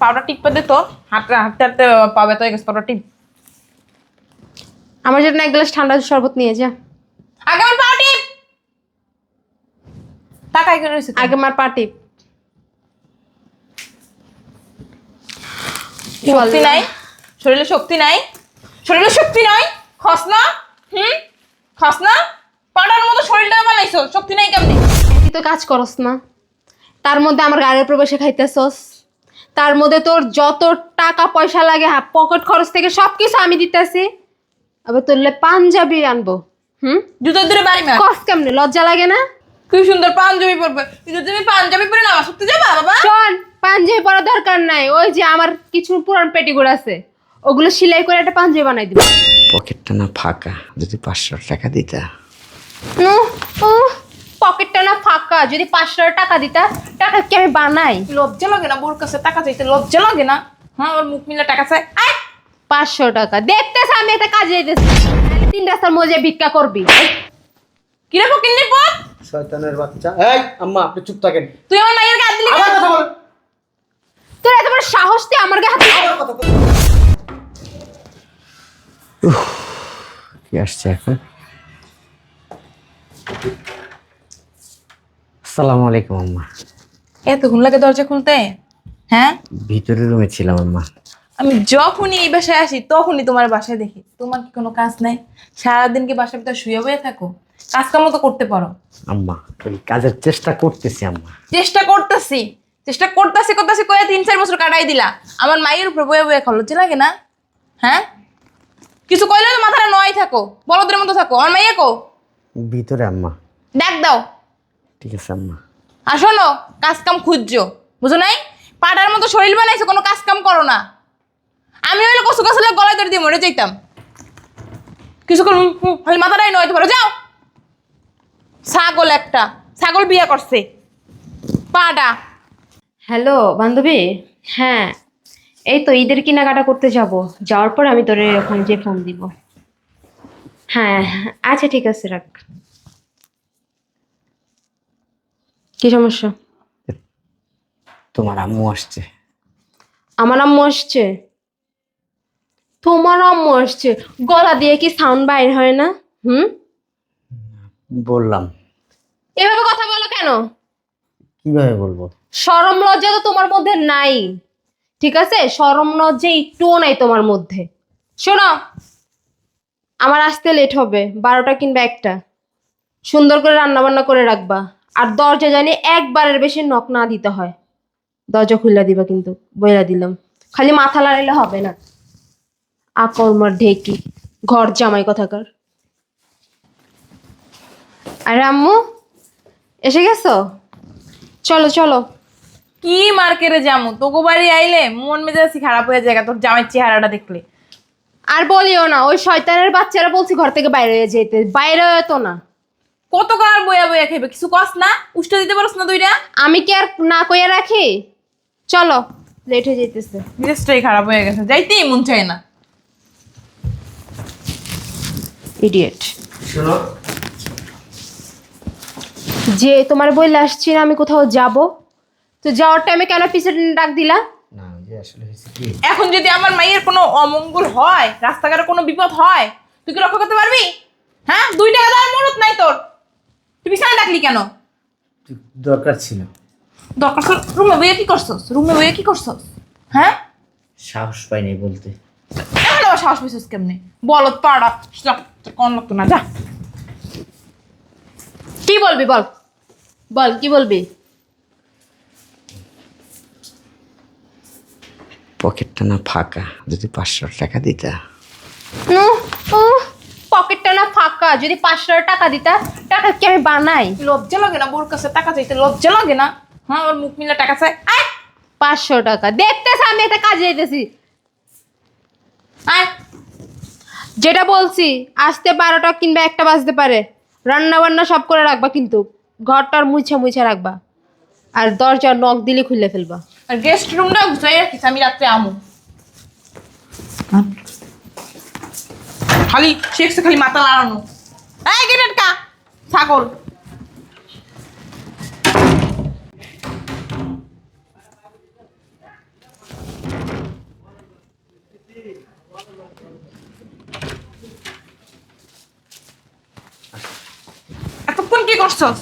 Powder টিপে দে তো? হাঁটতে হাঁটতে হাঁটতে পাবে তো গেছে পাউডার টিপ আমার জন্য এক গ্লাস ঠান্ডা শরবত নিয়ে যা। আগে আমার পাউডার টিপ টাকাই করে রয়েছে আগে আমার পার্টি শক্তি নাই। শরীরে শক্তি নাই। শরীরে শক্তি নাই খস না। হুম? খস না। পাউডার মতো শরীরটা বানাইছো। শক্তি নাই কেমনি? তুই তো কাজ করস না। তার মধ্যে আমার গাড়ির প্রবেশে খাইতেছস। তার মধ্যে তোর যত টাকা পয়সা লাগে হ্যাঁ পকেট খরচ থেকে সব কিছু আমি দিতেছি। আবার তোরলে পাঞ্জাবি আনব। হুম? জুতো দূরে বাড়ি মার কস কেমনে লজ্জা লাগে না? কি সুন্দর পাঞ্জাবি পরবে। কিন্তু তুমি পাঞ্জাবি পরে নামাজ পড়তে যাবা বাবা? শোন পাঞ্জাবি পরা দরকার নাই। ওই যে আমার কিছু পুরান পেটিগুলো আছে ওগুলো সেলাই করে একটা পাঞ্জাবি বানাই দিবি। পকেটটা না ফাঁকা যদি পাঁচশো টাকা দিতা। উহ, পকেটটা না ফাঁকা যদি পাঁচশো টাকা দিতা টাকা কি আমি বানাই? লজ্জা লাগে না বোর কাছে? টাকা চাইতে লজ্জা লাগে না? হ্যাঁ ওর মুখ মিলে টাকা চাই। আয়! পাঁচশো টাকা। দেখতেছ আমি একটা কাজে যেতেছি তিন রাস্তার মজে ভিক্ষা করবি। কিরে পথ? শয়তানের বাচ্চা। এই আম্মা আপনি চুপ থাকেন। তুই আমার মায়ের গায়ে হাত দিলি কেন? কথা বলেন তোর এত বড় সাহস দিয়ে আমার গায়ে হাত দিলি? কি আসছে এখন? আসসালামু আলাইকুম আম্মা। এতক্ষণ লাগে দরজা খুলতে? হ্যাঁ? ভিতরের রুমে ছিলাম আম্মা। আমি যখনই এই বাসায় আসি তখনই তোমার বাসায় দেখি। তোমার কি কোনো কাজ নাই? সারাদিন কি বাসার ভিতরে শুয়ে বয়ে থাকো? কাজ কাম তো করতে পারো। আম্মা ওই কাজের চেষ্টা করতেছি আম্মা। চেষ্টা করতেছি। চেষ্টা করতেছি করতেছি কয়ে তিন চার বছর কাটাই দিলা। আমার মায়ের উপরে বয়ে বয়ে খালো লজ্জা লাগে না? হ্যাঁ? কিছু কইলে তো মাথাটা নয় থাকো। বলদের মতো থাকো। আমার মাইয়া কো? ভিতরে আম্মা। ডাক দাও। ঠিক আছে আম্মা। আর শোনো কাজ কাম খুঁজছো বুঝো নাই? পাটার মতো শরীর বানাইছো কোনো কাজ কাম করো না। আমি হইলে কসু গাছ গলায় ধরে দিয়ে মরে যাইতাম কিছু করে হুম, হুম, খালি মাথাটাই নয় পারো যাও। ছাগল একটা ছাগল বিয়া করছে। পাটা। হ্যালো বান্ধবী? হ্যাঁ এই তো ঈদের কেনাকাটা করতে যাব। যাওয়ার পর আমি তোরে ওখানে যে ফোন দিব। হ্যাঁ আচ্ছা ঠিক আছে রাখ। কি সমস্যা? তোমার আম্মু আসছে। আমার আম্মু আসছে? তোমার আম্মু আসছে? গলা দিয়ে কি সাউন্ড বাইর হয় না? হুম? বললাম। এভাবে কথা বলো কেন? কীভাবে বলব? সরম লজ্জা তো তোমার মধ্যে নাই। ঠিক আছে? সরম লজ্জা একটুও নাই তোমার মধ্যে। শোনো আমার আসতে লেট হবে। বারোটা কিংবা একটা। সুন্দর করে রান্না বান্না করে রাখবা। আর দরজা জানি একবারের বেশি নক না দিতে হয়। দরজা খুলে দিবা কিন্তু বইলা দিলাম। খালি মাথা লাড়াইলে হবে না। আকর্মার ঢেকি ঘর জামাই কথাকার। আরে আম্মু এসে গেছো? চলো চলো। কি মার্কেটে যামু? তোকে বাড়ি আইলে মন মেজাজ খারাপ হয়ে যায় তোর জামাইয়ের চেহারাটা দেখলে। আর বলিও না ওই শয়তানের বাচ্চারা বলছি ঘর থেকে বাইরে যেতে বাইরে তো না। কত কার বইয়া বইয়া খাইবে? কিছু কস না? উষ্টা দিতে পারস না দুইটা? আমি কি আর না কইয়া রাখি? চলো। লেট হয়ে যাইতেছে। মেজাজটাই খারাপ হয়ে গেছে। যাইতেই মন চায় না। ইডিয়েট শোনো। যে তোমার বইলে আসছি না আমি কোথাও যাব? তো যাওয়ার টাইমে কেন পিছনে ডাক দিলা? না যে আসলে হয়েছে কি? এখন যদি আমার মায়ের কোনো অমঙ্গল হয় রাস্তাঘাটে কোনো বিপদ হয় তুই কি রক্ষা করতে পারবি? হ্যাঁ? দুই টাকা দেওয়ার মরত নাই তোর। তুই বিছানা ডাকলি কেন? দরকার ছিল। দরকার রুমে বইয়ে কি করছস? রুমে বইয়ে কি করছস? হ্যাঁ? সাহস পাইনি বলতে। এখন আবার সাহস পেয়েছিস কেমনে? বলত পাড়া কন লাগতো না যা। কি বলবি বল? বল কি বলবি? পকেটটা না ফাঁকা যদি পাঁচশো টাকা দিতা। ফাঁকা যদি পাঁচশো টাকা দিতা টাকা কি আমি বানাই? লজ্জা লাগে না বোর কাছে টাকা চাইতে লজ্জা লাগে না? হ্যাঁ ওর মুখ মিলে টাকা চাই। আয়! পাঁচশো টাকা। দেখতেছ আমি একটা কাজে যেতেছি আয়! যেটা বলছি আসতে বারোটা কিংবা একটা বাজতে পারে। রান্না বান্না সব করে রাখবা কিন্তু ঘরটার মুছে মুছে রাখবা। আর দরজা নখ দিলে খুলে ফেলবা। আর গেস্ট রুমটা গুছাই রাখিস আমি রাত্রে আমু। খালি সেক্সে খালি মাথা লাড়ানো এই গেটের কা ছাগল। এতক্ষণ কি করছস?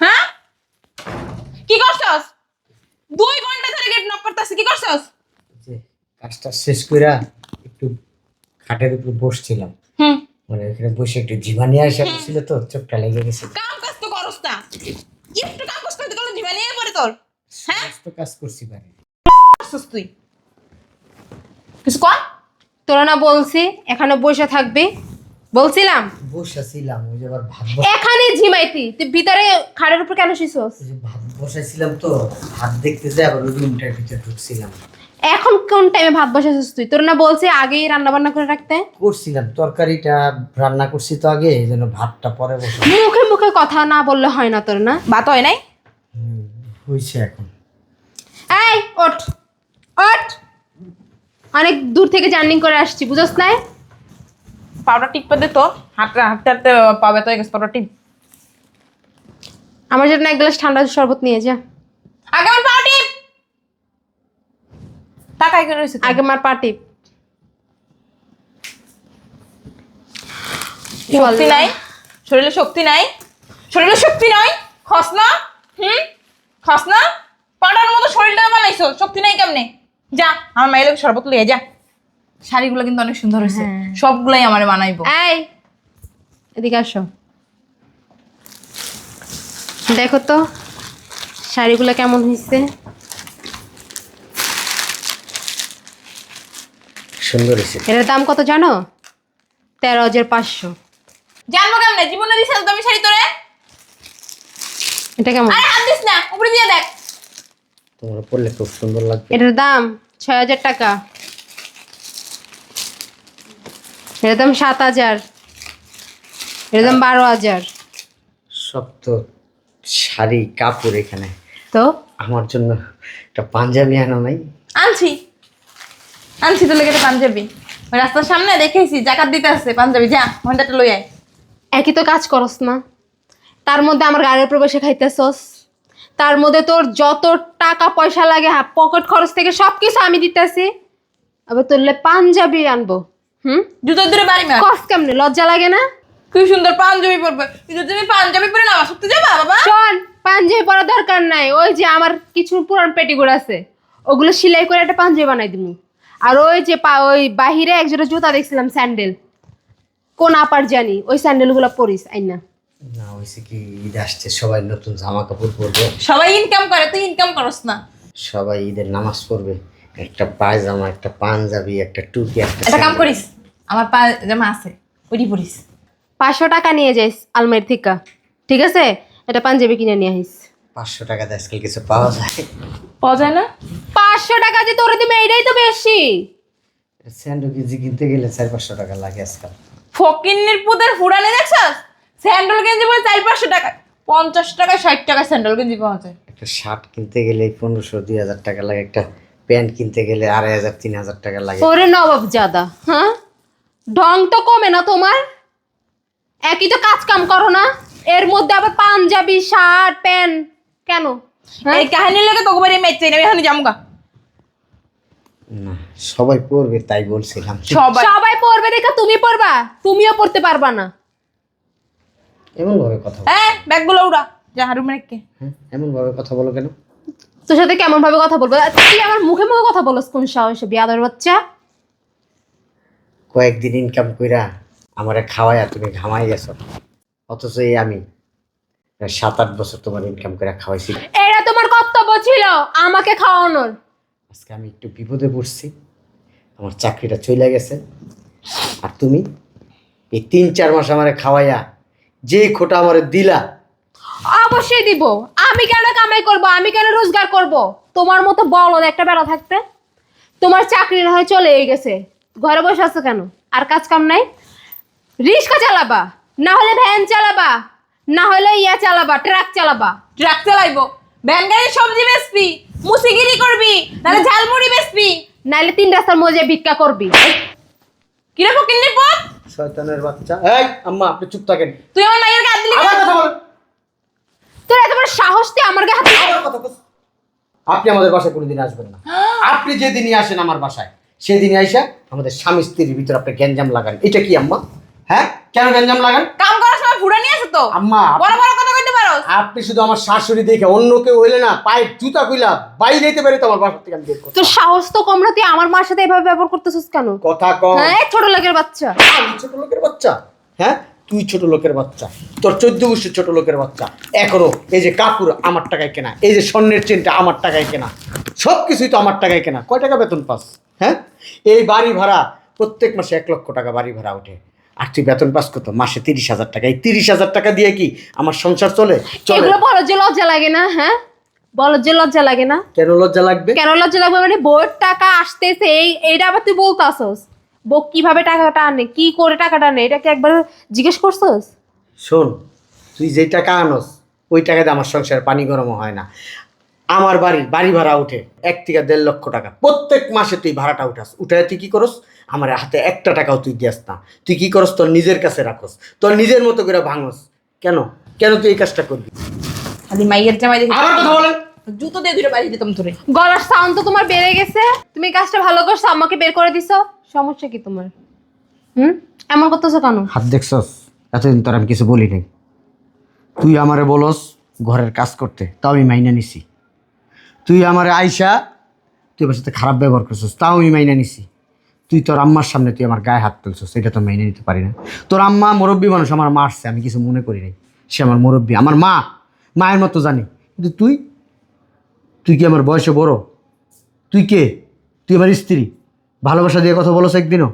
হ্যাঁ? কি করছস? দুই ঘণ্টা ধরে গেট নক করতেছিস কি করছস? কাজটা শেষ কইরা একটু খাটের উপর বসছিলাম। মানে ওখানে বসে একটু জীবানি আসা ছিল তো চোখটা লেগে গেছে। কাম কাজ তো করস না। একটু কাম কাজ করতে গেলে পড়ে তোর। হ্যাঁ? সমস্ত কাজ করছি বাড়ি করছস তুই? কিছু কর। তোরা না বলছি এখানে বসে থাকবি। বলছিলাম? বসেছিলাম ওই যে আবার ভাত বস- এখানে ঝিমাইতি তুই ভিতরে খাটের উপর কেন শুইছস? ওই যে ভাত বসাইছিলাম তো ভাত দেখতে যাই আবার ওই রুমটার ভিতরে ঢুকছিলাম। এখন কোন টাইমে ভাত বসাইছিস তুই? তোর না বলছি আগেই রান্না বান্না করে রাখতে? করছিলাম তরকারিটা রান্না করছি তো আগে এই জন্য ভাতটা পরে বসে। মুখে মুখে কথা না বললে হয় না তোর না? বাত হয় নাই? হয়েছে এখন। এই ওঠ ওঠ। অনেক দূর থেকে জার্নি করে আসছি বুঝছ না পাউডার টিপ দে তো। হাঁটতে হাঁটতে হাঁটতে পাবে তো গেছে পাউডার টিপ। আমার জন্য এক গ্লাস ঠান্ডা শরবত নিয়ে যা। আগে আমার আগে পাটি শক্তি নাই। শরীরে শক্তি নাই। শরীরে শক্তি নাই। খস না। হুম? খস না। পাউডার মতো শরীরটা বানাইছো। শক্তি নাই কেমনে? যা আমার মায়ের লোক শরবত লিয়ে যা। শাড়িগুলো কিন্তু অনেক সুন্দর হয়েছে। হ্যাঁ। সবগুলাই আমার বানাইবো। এই এদিকে আসো। দেখো তো শাড়িগুলো কেমন হয়েছে সুন্দর হয়েছে। এটার দাম কত জানো? তেরো হাজার পাঁচশো। জানব কেমনে? জীবনে দিছে তো আমি শাড়ি তোরে? এটা কেমন? আরে হাত দিস না উপরে দিয়ে দেখ। তোমার পড়লে খুব সুন্দর লাগবে। এটার দাম ছয় হাজার টাকা। এটার দাম সাত হাজার। এটার দাম বারো হাজার। সব তো শাড়ি কাপড় এখানে। তো? আমার জন্য একটা পাঞ্জাবি আনো নাই। আনছি। আনছি তো লেগে পাঞ্জাবি। রাস্তার সামনে দেখেছি জাকাত দিতে আসছে পাঞ্জাবি যা ঘন্টাটা লই আয়। একই তো কাজ করস না। তার মধ্যে আমার গাড়ির প্রবেশে খাইতেছস। তার মধ্যে তোর যত টাকা পয়সা লাগে পকেট খরচ থেকে সব কিছু আমি দিতেছি। আবার তোরলে পাঞ্জাবি আনব। হুম? জুতোর দূরে বাড়ি মার কস কেমনে লজ্জা লাগে না? কি সুন্দর পাঞ্জাবি পরবে। তুমি পাঞ্জাবি পরে নামাজ পড়তে যাবা বাবা? শোন পাঞ্জাবি পরা দরকার নাই। ওই যে আমার কিছু পুরান পেটিগুলো আছে ওগুলো সেলাই করে একটা পাঞ্জাবি বানাই দিবো আর ওই যে পা ওই বাহিরে একজোড়া জুতা দেখছিলাম স্যান্ডেল। কোন আপার জানি ওই স্যান্ডেলগুলো পরিস আইনা না। হয়েছে কি ঈদ আসছে সবাই নতুন জামা কাপড় পরবে। সবাই ইনকাম করে তুই ইনকাম করস না। সবাই ঈদের নামাজ পড়বে একটা পায়জামা একটা পাঞ্জাবি একটা টুপি একটা একটা কাম স্যান্ডেল। করিস আমার পাজামা আছে ওইটি পরিস। পাঁচশো টাকা নিয়ে যাইস আলমারি থেকে ঠিক আছে? এটা পাঞ্জাবি কিনে নিয়ে আইস। পাঁচশো টাকাতে আজকাল কিছু পাওয়া যায়। পাওয়া যায় না? পাঁচশো টাকা যে তোরে দিবে এইটাই তো বেশি। স্যান্ডো কেজি কিনতে গেলে চার পাঁচশো টাকা লাগে আজকাল। ফকিন্নির পুদের ফুরানি দেখছস? স্যান্ডেল গেঞ্জি বলে চার পাঁচশো টাকা। পঞ্চাশ টাকা ষাট টাকা স্যান্ডেল গেঞ্জি পাওয়া যায়। একটা শার্ট কিনতে গেলে পনেরোশো দুই হাজার টাকা লাগে। একটা প্যান্ট কিনতে গেলে আড়াই হাজার তিন হাজার টাকা লাগে। ওরে নবাব জাদা হ্যাঁ? ঢং তো কমে না তোমার? একই তো কাজ কাম করো না। এর মধ্যে আবার পাঞ্জাবি শার্ট প্যান্ট কেন? এই কাহিনী লেগে তোকে বাড়ি মেট চাই না আমি এখন জামগা না সবাই পড়বে তাই বলছিলাম। সবাই। সবাই পড়বে দেখে তুমি পড়বা তুমিও পড়তে পারবা না। এমন ভাবে কথা বলো। হ্যাঁ ব্যাগগুলো উড়া। যা হারুম রেখে হ্যাঁ এমন ভাবে কথা বলো কেন? তোর সাথে কেমন ভাবে কথা বলব? তুই আমার মুখে মুখে কথা বলস কোন সাহসে বিয়াদর বাচ্চা? কয়েকদিন ইনকাম কইরা আমারে খাওয়াইয়া তুমি ঘামাই গেছো অথচ এই আমি সাত আট বছর তোমার ইনকাম করে খাওয়াইছি। এটা তোমার কর্তব্য ছিল আমাকে খাওয়ানোর। আজকে আমি একটু বিপদে পড়ছি আমার চাকরিটা চলে গেছে। আর তুমি এই তিন চার মাস আমারে খাওয়াইয়া যে খোটা আমারে দিলা। অবশ্যই দিব। আমি কেন কামাই করব? আমি কেন রোজগার করব? তোমার মতো বলদ একটা বেলা থাকতে তোমার চাকরি না হয় চলে গেছে। ঘরে বসে আছো কেন? আর কাজ কাম নাই? রিক্সা চালাবা না হলে ভ্যান চালাবা। না হলে ইয়া চালাবা ট্রাক চালাবা। ট্রাক চালাইবো। ভ্যান সবজি বেচবি মুসিগিরি করবি তাহলে ঝালমুড়ি বেচবি। নাইলে তিন রাস্তার মজে ভিক্ষা করবি। কিরে ফকিন্নির পথ? শয়তানের বাচ্চা। এই আম্মা আপনি চুপ থাকেন। তুই আমার মায়ের গায়ে হাত দিলি কেন? কথা বলেন তোর এত বড় সাহস দিয়ে আমার গায়ে হাত দিলি? আবার কথা। আপনি আমাদের বাসায় কোনোদিন আসবেন না। আপনি যেদিনই আসেন আমার বাসায় সেদিনই আইসা আমাদের স্বামী স্ত্রীর ভিতর আপনি গ্যাঞ্জাম লাগান। এটা কি আম্মা? হ্যাঁ? কেন গ্যাঞ্জাম লাগান? কাম করার সময় ফুড়া নিয়ে তো? আম্মা বড় বড় কথা কইতে আপনি শুধু আমার শাশুড়ি দেখে অন্য কেউ হইলে না পায়ের জুতা কইলা বাইরে যেতে পারি তো আমার বাসা থেকে আমি বের করতাম। তোর সাহস তো কম না তুই আমার মার সাথে এভাবে ব্যবহার করতেছিস কেন? কথা কম। হ্যাঁ ছোট লোকের বাচ্চা। আমি ছোট লোকের বাচ্চা? হ্যাঁ তুই ছোট লোকের বাচ্চা। তোর চোদ্দ বছর ছোট লোকের বাচ্চা। এখনও এই যে কাপড় আমার টাকায় কেনা এই যে স্বর্ণের চেনটা আমার টাকায় কেনা সব কিছুই তো আমার টাকায় কেনা। কয় টাকা বেতন পাস? হ্যাঁ? এই বাড়ি ভাড়া প্রত্যেক মাসে এক লক্ষ টাকা বাড়ি ভাড়া ওঠে। আর তুই বেতন পাস করতো মাসে তিরিশ হাজার টাকা। এই তিরিশ হাজার টাকা দিয়ে কি আমার সংসার চলে? চলে। এগুলো বলো যে লজ্জা লাগে না হ্যাঁ? বলো যে লজ্জা লাগে না। কেন লজ্জা লাগবে? কেন লজ্জা লাগবে মানে বউয়ের টাকা আসতেছে এই এইটা আবার তুই বলতে আসস বউ কীভাবে টাকাটা আনে কি করে টাকাটা আনে এটা কি একবার জিজ্ঞেস করছস? শোন তুই যেই টাকা আনস ওই টাকাতে আমার সংসার পানি গরমও হয় না। আমার বাড়ি বাড়ি ভাড়া উঠে এক থেকে দেড় লক্ষ টাকা। প্রত্যেক মাসে তুই ভাড়াটা উঠাস। উঠায় তুই কি করস? আমার হাতে একটা টাকাও তুই দিয়াস না। তুই কি করস? তোর নিজের কাছে রাখস। তোর নিজের মতো করে ভাঙস। কেন? কেন তুই এই কাজটা করবি? খালি মাইয়ের জামাই দেখে আবার কথা বলেন। জুতো দিয়ে দুটো বাড়ি দিতাম তোরে। গলার সাউন্ড তো তোমার বেড়ে গেছে। তুমি কাজটা ভালো করছ আমাকে বের করে দিছো। সমস্যা কি তোমার? হুম? এমন করতেছো কেন? হাত দেখছস? এতদিন তোর আমি কিছু বলি নাই তুই আমারে বলস ঘরের কাজ করতে তাও আমি মাইনা নিছি। তুই আমার আইসা, তুই আমার সাথে খারাপ ব্যবহার করছিস, তাও আমি মাইনে নিছি। তুই তোর আম্মার সামনে তুই আমার গায়ে হাত তুলছিস, এটা তো মাইনে নিতে পারি না। তোর আম্মা মুরব্বী মানুষ, আমার মারছে আমি কিছু মনে করি নাই। সে আমার মুরব্বী, আমার মা, মায়ের মতো জানি। কিন্তু তুই তুই কি আমার বয়সে বড়? তুই কে? তুই আমার স্ত্রী। ভালোবাসা দিয়ে কথা বলছ একদিনও?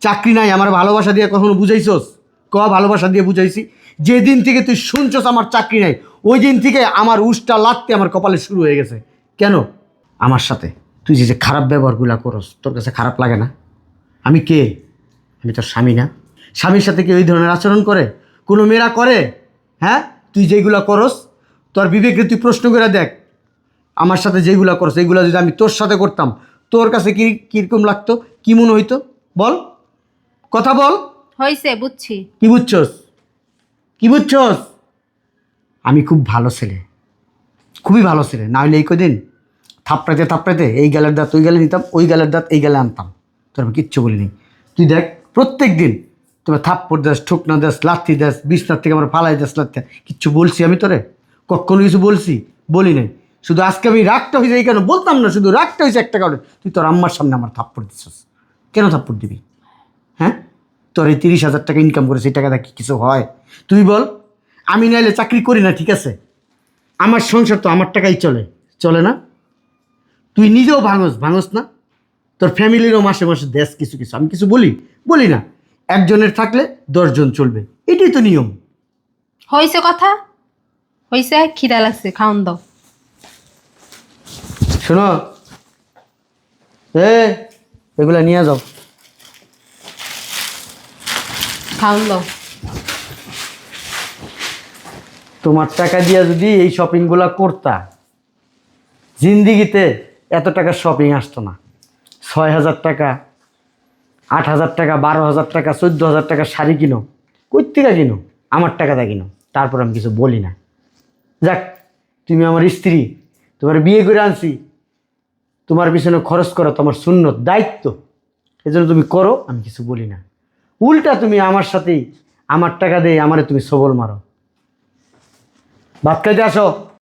চাকরি নাই, আমার ভালোবাসা দিয়ে কখনো বুঝাইছস? ক, ভালোবাসা দিয়ে বুঝাইছি? যেদিন থেকে তুই শুনছস আমার চাকরি নাই ওই দিন থেকে আমার উষ্টা লাগতে আমার কপালে শুরু হয়ে গেছে। কেন? আমার সাথে। তুই যে যে খারাপ ব্যবহারগুলো করস তোর কাছে খারাপ লাগে না? আমি কে? আমি তোর স্বামী না? স্বামীর সাথে কি ওই ধরনের আচরণ করে? কোনো মেয়েরা করে? হ্যাঁ? তুই যেগুলো করস তোর বিবেকে তুই প্রশ্ন করে দেখ। আমার সাথে যেগুলো করছ এইগুলো যদি আমি তোর সাথে করতাম তোর কাছে কি কীরকম লাগতো? কি মনে হইতো? বল। কথা বল। হয়েছে বুঝছি। কি বুঝছস? কি বুঝছস? আমি খুব ভালো ছেলে। খুবই ভালো ছেলে। না হলে এই কদিন থাপড়াতে থাপড়াতে এই গালের দাঁত ওই গালে নিতাম, ওই গালের দাঁত এই গালে আনতাম। তোর আমি কিচ্ছু বলিনি। তুই দেখ, প্রত্যেক দিন তোমার থাপ্পড় দাস, ঠুকনা দাস, লাথি দাস, বিছনার থেকে আমার ফালাই দাস, লাথি কিচ্ছু বলছি আমি তোরে? কখনো কিছু বলছি? বলি নাই। শুধু আজকে আমি রাগটা হয়েছে এই কেন বলতাম না, শুধু রাগটা হয়েছে একটা কারণে। তুই তোর আম্মার সামনে আমার থাপ্পড় দিচ্ছিস কেন থাপ্পড় দিবি? হ্যাঁ? তোর এই তিরিশ হাজার টাকা ইনকাম করে সেই টাকাটা কি কিছু হয়? তুই বল, আমি নাইলে চাকরি করি না, ঠিক আছে? আমার সংসার তো আমার টাকাই চলে। চলে না? তুই নিজেও ভাঙস ভাঙস না। তোর ফ্যামিলিরও মাসে মাসে দেশ কিছু কিছু। আমি কিছু বলি? বলি না। একজনের থাকলে দশজন চলবে। এটাই তো নিয়ম। হয়েছে কথা? হয়েছে? খিদা লাগছে খাওন দাও। শোনো। এ এগুলা নিয়ে যাও। খাওন দাও। তোমার টাকা দিয়ে যদি এই শপিংগুলো করতা জিন্দিগিতে এত টাকার শপিং আসতো না। ছয় হাজার টাকা, আট হাজার টাকা, বারো হাজার টাকা, চোদ্দ হাজার টাকা শাড়ি কিনো কই থেকে কিনো, আমার টাকাটা কিনো, তারপর আমি কিছু বলি না। যাক, তুমি আমার স্ত্রী, তোমার বিয়ে করে আনছি, তোমার পিছনে খরচ করা, তোমার শূন্য দায়িত্ব, এজন্য তুমি করো, আমি কিছু বলি না। উল্টা তুমি আমার সাথেই, আমার টাকা দিয়ে আমারে তুমি সবল মারো। ভাত খাইতে আসো।